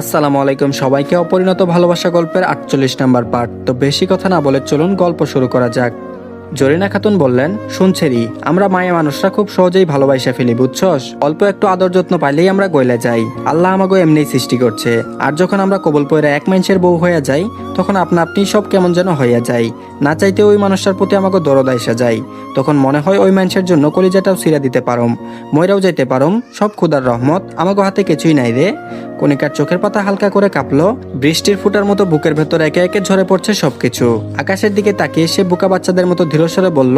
আসসালামু আলাইকুম। সবাইকে অপরিণত ভালোবাসা গল্পের আটচল্লিশ নাম্বার পার্ট। তো বেশি কথা না বলে চলুন গল্প শুরু করা যাক। জরিনা খাতুন বললেন শুনছেরি আমরা মায়া মানুষরা খুব সহজেই ভালোবাসা ফেলি, বুঝছস? অল্প একটু আদর যত্ন পাইলেই আমরা গইলে যাই। আল্লাহ আমাকে এমনি সৃষ্টি করছে। আর যখন আমরা কবল পয়রা এক মানুষের বউ হইয়া যাই, তখন আপনা আপনি সব কেমন যেন হইয়া যায় না চাইতে ওই মানুষটার প্রতি আমাকে দরদ আইসা যায়। তখন মনে হয় ওই মানুষের জন্য কলিজাটাও ছিঁড়া দিতে পারম। ময়রাও যাইতে পারম। সব খুদার রহমত আমাকে হাতে কিছুই নাই রে। কণিকার চোখের পাতা হালকা করে কাঁপলো। বৃষ্টির ফুটার মতো বুকের ভেতর একে একে ঝরে পড়ছে সবকিছু। আকাশের দিকে তাকিয়ে সে বুকা বাচ্চাদের মতো ধীরস্বরে বলল,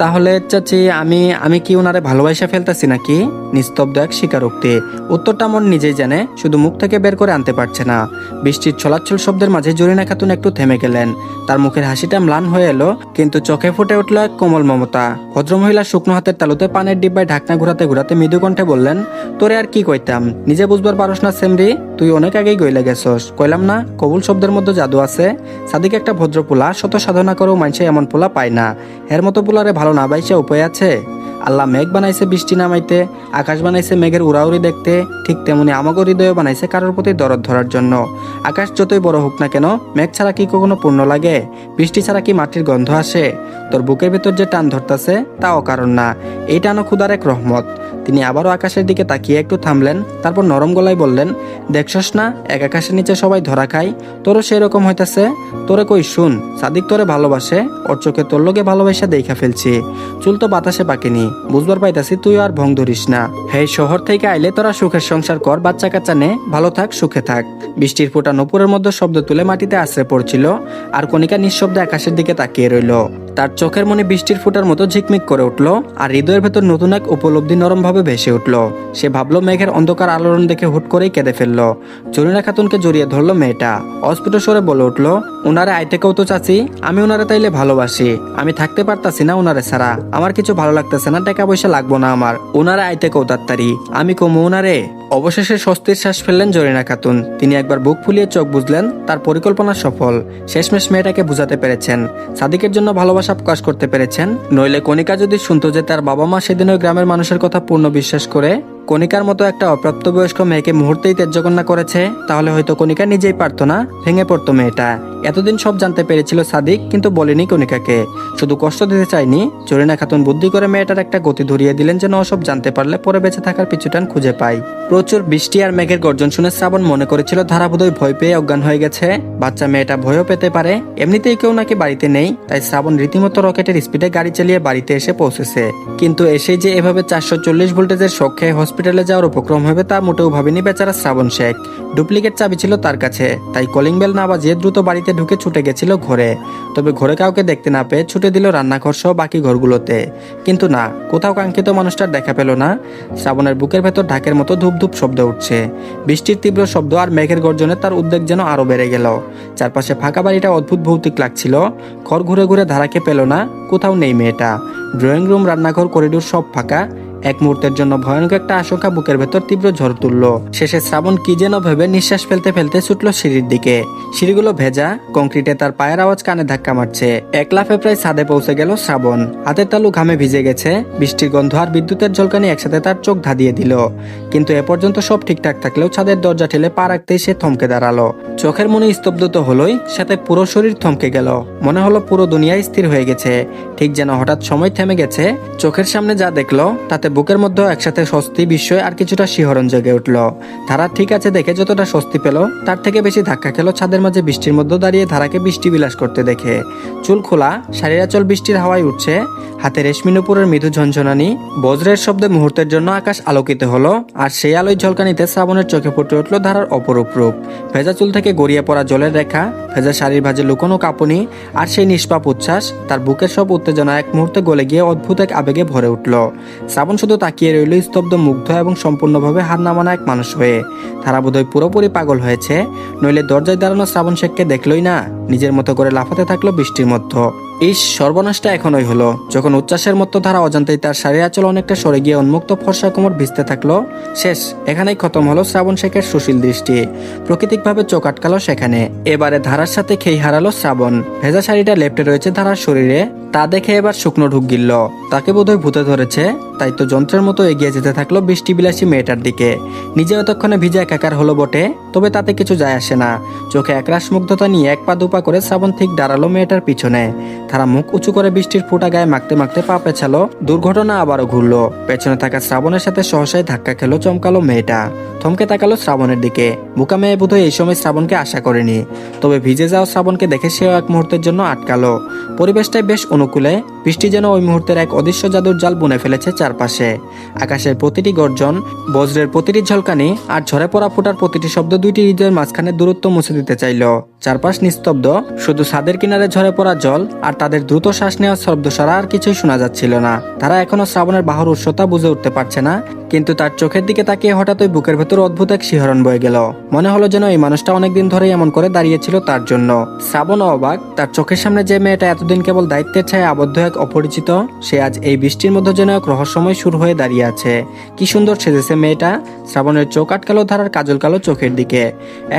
তাহলে চাচি, আমি আমি কি ওনারে ভালোবাসা ফেলতেছি নাকি? নিস্তব্ধ এক স্বীকারোক্তি। উত্তরটা মন নিজেই জানে, শুধু মুখ থেকে বের করে আনতে পারছে না। বৃষ্টির ছলাচ্ছল শব্দের মাঝে জরিনা খাতুন একটু থেমে গেলেন। তার মুখের হাসিটা ম্লান হয়ে এলো, কিন্তু চোখে ফুটে উঠল এক কোমল মমতা। ভদ্রমহিলা শুকনো হাতের তালুতে পানের ডিব্বায় ঢাকনা ঘুরাতে ঘুরাতে মৃদু কণ্ঠে বললেন, তোরে আর কি কইতাম? নিজে বুঝবার পারস না সেমরি, তুই অনেক আগেই গইলে গেছস। কইলাম না, কবুল শব্দের মধ্যে জাদু আছে। সাদিক একটা ভদ্র পোলা, শত সাধনা করেও মানুষে এমন পোলা পায় না। এর মতো পোলারে ভালো না বাইসে উপায় আছে। আল্লাহ মেঘ বানাইছে বৃষ্টি নামাইতে, আকাশ বানাইছে মেঘের উড়াউড়ি দেখতে, ঠিক তেমনি আমাগো হৃদয় বানাইছে কারোর প্রতি দরদ ধরার জন্য। আকাশ যতই বড় হোক না কেন, মেঘ ছাড়া কি কখনো পূর্ণ লাগে? বৃষ্টি ছাড়া কি মাটির গন্ধ আসে? তোর বুকের ভেতর যে টান ধরতাছে তাও কারণ না। এই টানও ক্ষুদার এক রহমত। তিনি আবারও আকাশের দিকে তাকিয়ে একটু থামলেন, তারপর নরম গলায় বললেন, দেখছস না, এক আকাশের নিচে সবাই ধরা খায়। তোরও সেই রকম হইতাছে। তোরে কই, শুন, সাদিক তোরে ভালোবাসে, ওর চোখে তোর লোকে ভালোবাসা দেখা ফেলছি। চুল তো বাতাসে পাকেনি, বুঝবার পাইতাছি তুই আর ভং ধরিস না। হে শহর থেকে আইলে তোরা সুখের সংসার কর বাচ্চা কাচ্চা নে, ভালো থাক, সুখে থাক। বৃষ্টির ফোঁটা নপুরের মধ্যে শব্দ তুলে মাটিতে আশ্রে পড়ছিল, আর কণিকা নিঃশব্দে আকাশের দিকে তাকিয়ে রইল। তার চোখের মনে বৃষ্টির ফোঁটার মতো ঝিকমিক করে উঠল আর হৃদয়ের ভেতর নতুন এক উপলব্ধি নরমভাবে ভেসে উঠল। সে ভাবলো, মেঘের অন্ধকার আলোড়ন দেখে হুট করেই কেঁদে ফেলল। জরিনা খাতুনকে জড়িয়ে ধরলো মেয়েটা। অস্ফুট স্বরে বলে উঠল, উনারে আইতে কৌতো চাচি, আমি উনারে তাইলে ভালোবাসি। আমি থাকতে পারতাছি না উনারে ছাড়া। আমার কিছু ভালো লাগতেছে না, টাকা পয়সা লাগবো না আমার। উনারে আইতে কৌতাত্তারি আমি কমু উনারে? অবশেষে স্বস্তির শ্বাস ফেললেন জরিনা খাতুন। তিনি একবার বুক ফুলিয়ে চোখ বুঝলেন, তার পরিকল্পনা সফল। শেষমেশ মেয়েটাকে বুঝাতে পেরেছেন। সাদিকের জন্য ভালোবাসা প্রকাশ করতে পেরেছেন। নইলে কণিকা যদি শুনতো যে তার বাবা মা সেদিন ওই গ্রামের মানুষের কথা পূর্ণ বিশ্বাস করে কণিকার মতো একটা অপ্রাপ্তবয়স্ক মেয়েকে মুহূর্তেই তেজ্যকন্যা করেছে, তাহলে হয়তো কণিকা নিজেই পারতো না, ভেঙে পড়তো মেয়েটা। এতদিন সব জানতে পেরেছিল সাদিক, কিন্তু বলেনি কণিকাকে। শুধু কষ্ট দিতে চায়নি, জরিনা খাতুন বুদ্ধি করে মেয়েটার একটা গতি ধরিয়ে দিলেন যেন ওসব জানতে পারলে পরে বেঁচে থাকার পিছুটান খুঁজে পায়। প্রচুর বৃষ্টি আর মেঘের গর্জন শুনে শ্রাবণ মনে করেছিল ধারাবোধই ভয় পেয়ে অজ্ঞান হয়ে গেছে। বাচ্চা মেয়েটা ভয়ও পেতে পারে, এমনিতেই কেউ নাকি বাড়িতে নেই, তাই শ্রাবণ রীতিমতো রকেটের স্পিডে গাড়ি চালিয়ে বাড়িতে এসে পৌঁছেছে। কিন্তু এসেই যে এভাবে চারশো চল্লিশ ভোল্টেজের শখ খেয়ে হসপিটালে যাওয়ার উপক্রম হবে তা মোটেও ভাবেনি বেচারা শ্রাবণ শেখ। ডুপ্লিকেট চাবি ছিল তার কাছে, তাই কলিং বেল না বাজিয়ে দ্রুত বাড়িতে ঢুকে ছুটে গেছিল ঘরে। তবে ঘরে কাউকে দেখতে না পেয়ে ছুটে দিল রান্নাঘর সহ বাকি ঘরগুলোতে। কিন্তু না, কোথাও কাঙ্ক্ষিত মানুষটার দেখা পেল না। শ্রাবণের বুকের ভেতর ঢাকের মতো ধূপ ধূপ শব্দ উঠছে। বৃষ্টির তীব্র শব্দ আর মেঘের গর্জনে তার উদ্বেগ যেন আরও বেড়ে গেল। চারপাশে ফাঁকা বাড়িটা অদ্ভুত ভৌতিক লাগছিল। ঘর ঘুরে ঘুরে ধারাকে পেল না, কোথাও নেই মেয়েটা। ড্রয়িং রুম, রান্নাঘর, করিডোর সব ফাঁকা। এক মুহূর্তের জন্য ভয়ানক একটা আশঙ্কা বুকের ভেতর তীব্র ঝড় তুলল। শেষে শ্রাবণ কি যেন ভেবে নিঃশ্বাস ফেলতে ফেলতে ছুটল সিঁড়ির দিকে। সিঁড়িগুলো ভেজা, কংক্রিটে তার পায়ের আওয়াজ কানে ধাক্কা মারছে। এক লাফে প্রায় ছাদে পৌঁছে গেল শ্রাবণ। হাতের তালু ঘামে ভিজে গেছে। বৃষ্টির গন্ধ আর বিদ্যুতের ঝলকানি একসাথে তার চোখ ধাঁধিয়ে দিল। কিন্তু এ পর্যন্ত সব ঠিকঠাক থাকলেও ছাদের দরজা ঠেলে পা রাখতেই সে থমকে দাঁড়াল। চোখের মনে স্তব্ধ তো হলোই সাথে পুরো শরীর থমকে গেল। মনে হলো পুরো দুনিয়ায় স্থির হয়ে গেছে। ঠিক যেন হঠাৎ সময় থেমে গেছে। চোখের সামনে যা দেখল, তাতে বুকের মধ্যে একসাথে স্বস্তি, বিস্ময় আর কিছুটা শিহরণ জেগে উঠল। ধারা ঠিক আছে দেখে যতটা স্বস্তি পেল, তার থেকে বেশি ধাক্কা খেলো ছাদের মাঝে বৃষ্টির মধ্যে দাঁড়িয়ে ধারাকে বৃষ্টি বিলাস করতে দেখে। চুল খোলা শাড়িরা চল বৃষ্টির হাওয়ায় উঠছে, হাতে রেশমি নুপুরের মৃদু ঝনঝনানি, বজ্রের শব্দে মুহূর্তের জন্য আকাশ আলোকিত হলো, আর সেই আলোয় ঝলকানিতে শ্রাবণের চোখে ফুটে উঠল ধারার অপরূপ রূপ। ভেজা চুল থেকে গড়িয়ে পড়া জলের রেখা, ভেজা শাড়ির ভাজে লুকোনো কাঁপুনি, আর সেই নিষ্পাপ উচ্ছ্বাস, তার বুকের সব উত্তেজনা এক মুহূর্তে গলে গিয়ে অদ্ভুত এক আবেগে ভরে উঠল। শ্রাবণ শুধু তাকিয়ে রইল স্তব্ধ, মুগ্ধ এবং সম্পূর্ণভাবে হার নামানো এক মানুষ হয়ে। তারা বোধহয় পুরোপুরি পাগল হয়েছে, নইলে দরজায় দাঁড়ানো শ্রাবণ শেখকে দেখলই না, নিজের মতো করে লাফাতে থাকল বৃষ্টির মধ্যে। ইস, সর্বনাশটা এখনই হলো। যখন উচ্ছ্বাসের মতো ধারা অজান্তেই তার শারীর আচল অনেকটা সরে গিয়ে উন্মুক্ত ফর্সা কোমর ভিজতে থাকল, শেষ, এখানেই খতম হলো শ্রাবণ শেখের সুশীল দৃষ্টি। প্রাকৃতিকভাবে চোখ আটকালো সেখানে। এবারে ধারার সাথে খেই হারালো শ্রাবণ। ভেজা শাড়িটা লেপটে রয়েছে ধারার শরীরে। তা দেখে এবার শুকনো ঢুক গিলল। তাকে বোধহয় ভূতে ধরেছে, তাই তো যন্ত্রের মতো এগিয়ে যেতে থাকল বৃষ্টি বিলাসী মেয়েটার দিকে। নিজে এতক্ষণে ভিজে একাকার হলো বটে, তবে তাতে কিছু যায় আসে না। চোখে একরাশ মুগ্ধতা নিয়ে এক পা দুপা করে শ্রাবণ ঠিক দাঁড়াল মেয়েটার পিছনে। তারা মুখ উঁচু করে বৃষ্টির ফোঁটা গায়ে মাখতে মাখতে পা পেছালো। দুর্ঘটনা আবারও ঘুরলো। পেছনে থাকা শ্রাবণের সাথে সহসাই ধাক্কা খেলো চমকালো মেয়েটা। থমকে তাকালো শ্রাবণের দিকে। বুকা মেয়ে বোধহয় এই সময় শ্রাবণকে আশা করেনি। তবে ভিজে যাওয়া শ্রাবণকে দেখে সেও এক মুহূর্তের জন্য আটকালো। পরিবেশটাই বেশ অনুকূলে। বৃষ্টি যেন ওই মুহূর্তের এক অদৃশ্য জাদুর জাল বুনে ফেলেছে চারপাশে। আকাশের প্রতিটি গর্জন, বজ্রের প্রতিটি ঝলকানি আর ঝরে পড়া ফোটার প্রতিটি শব্দ দুইটি হৃদয়ের মাঝখানে দূরত্ব মুছে দিতে চাইল। চারপাশ নিস্তব্ধ। শুধু ছাদের কিনারে ঝরে পড়া জল আর তাদের দ্রুত শ্বাস নেওয়ার শব্দ ছাড়া আর কিছুই শোনা যাচ্ছিল না। তারা এখনও শ্রাবণের বাহুর উৎসতা বুঝে উঠতে পারছে না, কিন্তু তার চোখের দিকে তাকিয়ে হঠাৎ বুকের ভেতর অদ্ভুত এক শিহরণ বয়ে গেল। মনে হলো যেন এই মানুষটা অনেকদিন ধরেই এমন করে দাঁড়িয়েছিল তার জন্য। শ্রাবণ অবাক, তার চোখের সামনে যে মেয়েটা এতদিন কেবল দায়িত্বের ছায় আবদ্ধ এক অপরিচিত, সে আজ এই বৃষ্টির মধ্যে যেন এক রহস্যময় সুর হয়ে দাঁড়িয়ে আছে। কি সুন্দর সেজেছে মেয়েটা, শ্রাবণের চোখ আটকালো ধারার কাজল কালো চোখের দিকে।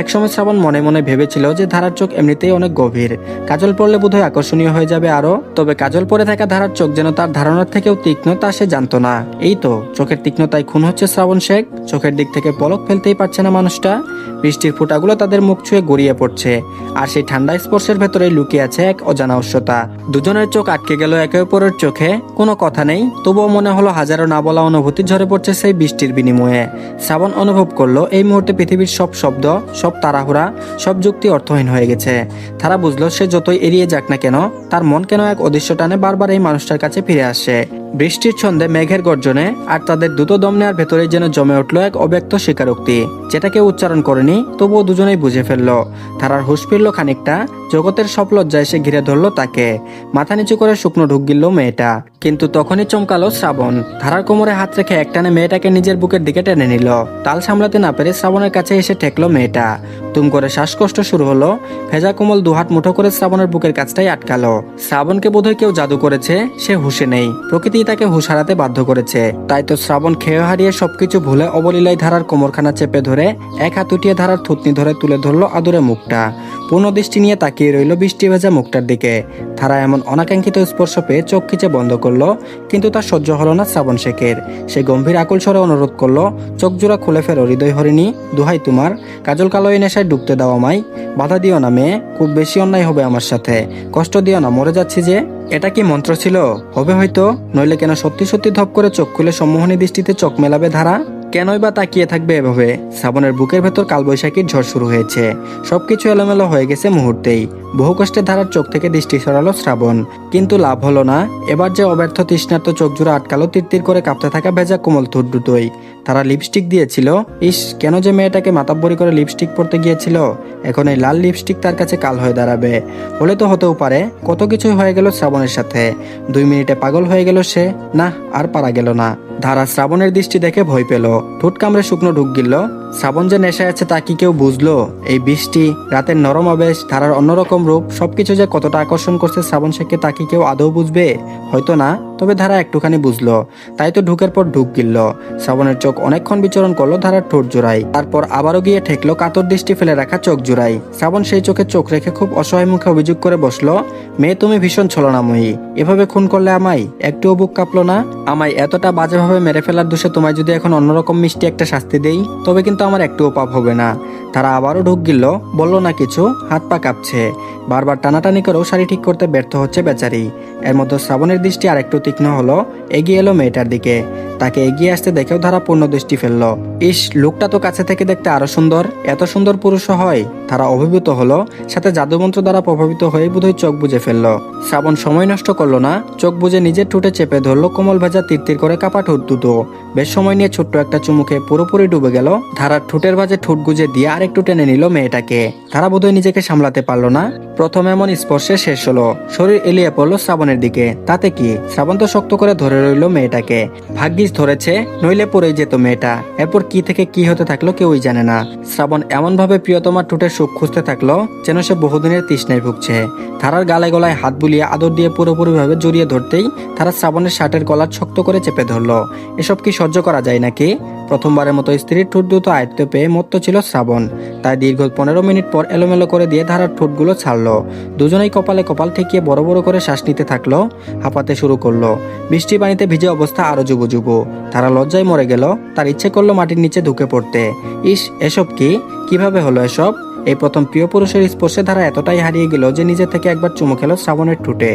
একসময় শ্রাবণ মনে মনে ভেবেছিল যে ধারার চোখ এমনিতেই অনেক গভীর। কাজল পড়লে বোধহয় আকর্ষণীয় হয়ে যাবে আরও। তবে কাজল পরে থাকা ধারার চোখ যেন তার ধারণার থেকেও তীক্ষ্ণ, তা সে জানতো না। এই তো, চোখের তীক্ষ্ণতায় খুন হচ্ছে শ্রাবণ শেখ। চোখের দিক থেকে পলক ফেলতেই পারছে না মানুষটা। বৃষ্টির ফোঁটাগুলো তাদের মুখ ছুঁয়ে গড়িয়ে পড়ছে। আর সেই ঠান্ডা স্পর্শের ভেতরে লুকিয়ে আছে এক অজানা উষ্ণতা। দুজনের চোখ আটকে গেল একে অপরের চোখে। কোনো কথা নেই, তবুও মনে হলো হাজারো না বলা অনুভূতি ঝরে পড়ছে সেই বৃষ্টির বিনিময়ে। শ্রাবণ অনুভব করল, এই মুহূর্তে পৃথিবীর সব শব্দ, সব তাড়াহুড়া, সব যুক্তি অর্থহীন হয়ে গেছে। তারা বুঝলো, সে যতই এড়িয়ে যাক না কেন, তার মন কেন এক অদৃশ্য টানে বারবার এই মানুষটার কাছে ফিরে আসে। বৃষ্টির ছন্দে মেঘের গর্জনে আর তাদের দ্রুত দম নেওয়ার ভেতরে যেন জমে উঠল এক অব্যক্ত স্বীকারোক্তি, যেটাকে উচ্চারণ করেনি, তবুও দুজনেই বুঝে ফেলল। তারার হুশ ফিরল খানিকটা জগতের সব লজ্জায় সে ঘিরে ধরলো তাকে। মাথা নিচু করে শুকনো ঢুক গিলল মেয়েটা। কিন্তু তখনই চমকালো শ্রাবণ। ধারার কোমরে হাত রেখে একটানে মেয়েটাকে নিজের বুকের দিকে টেনে নিল। তাল সামলাতে না পেরে শ্রাবণের কাছে এসে ঠেকলো মেয়েটা। তুম করে শ্বাসকষ্ট শুরু হলো। ভেজা কোমল দুহাত মুঠো করে শ্রাবণের বুকের কাছটাই আটকালো। শ্রাবণকে বোধহয় কেউ জাদু করেছে, সে হুশে নেই। প্রকৃতি তাকে হুশ হারাতে বাধ্য করেছে। তাই তো শ্রাবণ খেয়ে হারিয়ে সবকিছু ভুলে অবলীলায় ধারার কোমরখানা চেপে ধরে, এক হাত উঠিয়ে ধারার থুতনি ধরে তুলে ধরলো আদুরে মুখটা। পূর্ণ দৃষ্টি নিয়ে তাকিয়ে রইল বৃষ্টি ভেজা মুখটার দিকে। ধারা এমন অনাকাঙ্ক্ষিত স্পর্শ পেয়ে চোখ খিচে বন্ধ করল, কিন্তু তার সহ্য হলো না শ্রাবণ শেখের। সে গম্ভীর আকুল স্বরে অনুরোধ করল, চোখ জোড়া খুলে ফেরো হৃদয় হরিণী, দুহাই তোমার। কাজল কালো এই নেশায় ডুবতে দাও আমায়। বাধা দিও না মেয়ে, খুব বেশি অন্যায় হবে আমার সাথে। কষ্ট দিও না, মরে যাচ্ছি যে। এটা কি মন্ত্র ছিল? হবে হয়তো, নইলে কেন সত্যি সত্যি ধপ করে চোখ খুলে সম্মোহনী দৃষ্টিতে চোখ মেলাবে ধারা? কেনই বা তাকিয়ে থাকবে এভাবে? শ্রাবণের বুকের ভেতর কালবৈশাখীর ঝড় শুরু হয়েছে। সবকিছু এলোমেলো হয়ে গেছে মুহূর্তেই। বহু কষ্টে ধারার চোখ থেকে দৃষ্টি সরালো শ্রাবণ। কিন্তু লাভ হলো না। এবার যে অব্যর্থ তৃষ্ণার্ত চোখ জোড়া আটকালো তীর করে কাঁপতে থাকা ভেজা কোমল থুট দুটোই তারা লিপস্টিক দিয়েছিল। ইস, কেন যে মেয়েটাকে মাতাব্বরি করে লিপস্টিক পরতে গিয়েছিল? এখন এই লাল লিপস্টিক তার কাছে কাল হয়ে দাঁড়াবে। হলে তো হতেও পারে। কত কিছুই হয়ে গেল শ্রাবণের সাথে। দুই মিনিটে পাগল হয়ে গেল সে। না, আর পারা গেল না। ধারা শ্রাবণের দৃষ্টি দেখে ভয় পেল। ঠোঁট কামড়ে শুকনো ঢুক গিল শ্রাবণ যে নেশায় আছে তা কি কেউ বুঝলো? এই বৃষ্টি, রাতের নরম আবেশ, ধারার অন্যরকম রূপ, সবকিছু যে কতটা আকর্ষণ করছে শ্রাবণ শেখকে তা কি কেউ আদৌ বুঝবে? হয়তো না, তবে ধারা একটুখানি বুঝলো। তাই তো ঢুকের পর ঢুক গিলল। শ্রাবণের চোখ অনেকক্ষণ বিচরণ করল ধারার ঠোঁট জোড়াই তারপর আবারও গিয়ে ঠেকলো কাতর দৃষ্টি ফেলে রাখা চোখ জোড়াই শ্রাবণ সেই চোখে চোখ রেখে খুব অসহায় মুখে অভিযোগ করে বসল, মেয়ে, তুমি ভীষণ ছলনাময়ী। এভাবে খুন করলে আমায়? একটুও বুক কাঁপলো না? আমায় এতটা বাজেভাবে মেরে ফেলার দোষে তোমায় যদি এখন অন্যরকম মিষ্টি একটা শাস্তি দেই, তবে কিন্তু আমার একটু পাপ হবে না। তারা আবারও ঢুক গিল বলল না কিছু, হাত পা কাঁপছে। বারবার টানাটানি করেও শাড়ি ঠিক করতে ব্যর্থ হচ্ছে বেচারি। এর মধ্যে শ্রাবণের দৃষ্টি আর একটু তীক্ষ্ণ হলো, এগিয়ে এলো মেয়েটার দিকে। তাকে এগিয়ে আসতে দেখেও ধারা পূর্ণ দৃষ্টি ফেলল। ইস, লোকটা তো কাছে থেকে দেখতে আরও সুন্দর, এত সুন্দর পুরুষও হয়। তারা অভিভূত হলো, সাথে জাদুমন্ত্র দ্বারা প্রভাবিত হয়ে বোধহয় চোখ বুঝে ফেলল। শ্রাবণ সময় নষ্ট করল না, চোখ বুঝে নিজের ঠোঁটে চেপে ধরলো কোমল ভেজা তীর করে কাপা ঠোঁট দুটো। বেশ সময় নিয়ে ছোট্ট একটা চুমুকে পুরোপুরি ডুবে গেল। ধারার ঠোঁটের ভাজে ঠোঁট গুজে দিয়ে আর একটু টেনে নিল মেয়েটাকে। ধারা বোধহয় নিজেকে সামলাতে পারল না। প্রথম এমন স্পর্শে শেষ হলো। শরীর এলিয়ে পড়ল শ্রাবণের দিকে। তাতে কি? শ্রাবণ তো শক্ত করে ধরে রইল মেয়েটাকে। ভাগ্যিস ধরেছে, নইলে পড়েই যেত মেয়েটা। এরপর কি থেকে কি হতে থাকল কেউই জানে না। শ্রাবণ এমনভাবে প্রিয়তমার ঠোঁটের সুখ খুঁজতে থাকল যেন সে বহুদিনের তৃষ্ণায় ভুগছে। তারার গালে গলায় হাত বুলিয়ে আদর দিয়ে পুরোপুরিভাবে জড়িয়ে ধরতেই তারা শ্রাবণের শার্টের গলা শক্ত করে চেপে ধরলো। এসব কি সহ্য করা যায় নাকি? প্রথমবারের মতো স্ত্রীর ঠোঁট দুটো আয়ত্ত পেয়ে মত্ত ছিল শ্রাবণ। তাই দীর্ঘ পনেরো মিনিট পর এলোমেলো করে দিয়ে ধারার ঠোঁটগুলো ছাড়লো। দুজনেই কপালে কপাল ঠেকিয়ে বড় বড় করে শ্বাস নিতে থাকল, হাঁপাতে শুরু করল। বৃষ্টি পানিতে ভিজে অবস্থা আরও যুব যুব তারা লজ্জায় মরে গেল, তার ইচ্ছে করল মাটির নিচে ঢুকে পড়তে। ইস, এসব কি? কীভাবে হলো এসব? এই প্রথম প্রিয় পুরুষের স্পর্শে ধারা এতটাই হারিয়ে গেল যে নিজে থেকে একবার চুমু খেলো শ্রাবণের ঠোঁটে।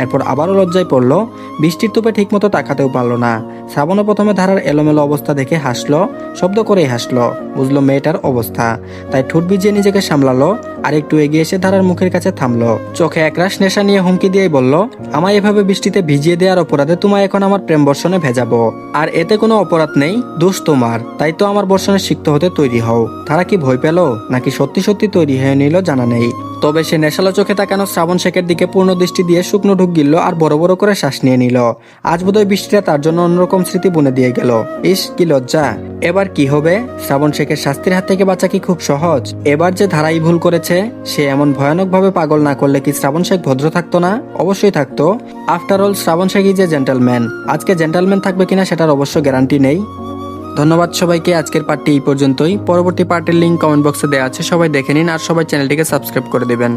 এরপর আবারও লজ্জায় পড়ল, বৃষ্টির তোপে ঠিকমতো তাকাতেও পারল না। শ্রাবণও প্রথমে ধারার এলোমেলো অবস্থা দেখে হাসলো, শব্দ করেই হাসলো, বুঝলো মেয়েটার অবস্থা। তাই ঠোঁট ভিজিয়ে নিজেকে সামলালো, আর একটু এগিয়ে এসে ধারার মুখের কাছে থামলো। চোখে একরাশ নেশা নিয়ে হুমকি দিয়েই বলল, আমায় এভাবে বৃষ্টিতে ভিজিয়ে দেওয়ার অপরাধে তোমায় এখন আমার প্রেম বর্ষণে ভেজাবো। আর এতে কোনো অপরাধ নেই, দোষ তোমার। তাই তো আমার বর্ষণে সিক্ত হতে তৈরি হও। তারা কি ভয় পেল? নাকি সত্যি সত্যি তৈরি হয়ে নিল জানা নেই। তবে সে নেশালো চোখে তাকানো শ্রাবণ শেখের দিকে পূর্ণ দৃষ্টি দিয়ে শুকনো ঢুক গিলল আর বড় বড় করে শ্বাস নিয়ে নিল। আজ বোধহয় বৃষ্টিটা তার জন্য অন্যরকম স্মৃতি বুনে দিয়ে গেল। ইস, কি লজ্জা। এবার কি হবে? শ্রাবণ শেখের শাস্তির হাত থেকে বাঁচা কি খুব সহজ? এবার যে ধারাই ভুল করেছে, সে এমন ভয়ানকভাবে পাগল না করলে কি শ্রাবণ শেখ ভদ্র থাকতো না? অবশ্যই থাকতো। আফটার অল শ্রাবণ শেখই যে জেন্টালম্যান আজকে জেন্টালম্যান থাকবে কিনা সেটার অবশ্য গ্যারান্টি নেই। ধন্যবাদ সবাইকে, আজকের পার্টটি এই পর্যন্তই। পরবর্তী পার্টের লিঙ্ক কমেন্ট বক্সে দেওয়া আছে, সবাই দেখে নিন আর সবাই চ্যানেলটিকে সাবস্ক্রাইব করে দেবেন।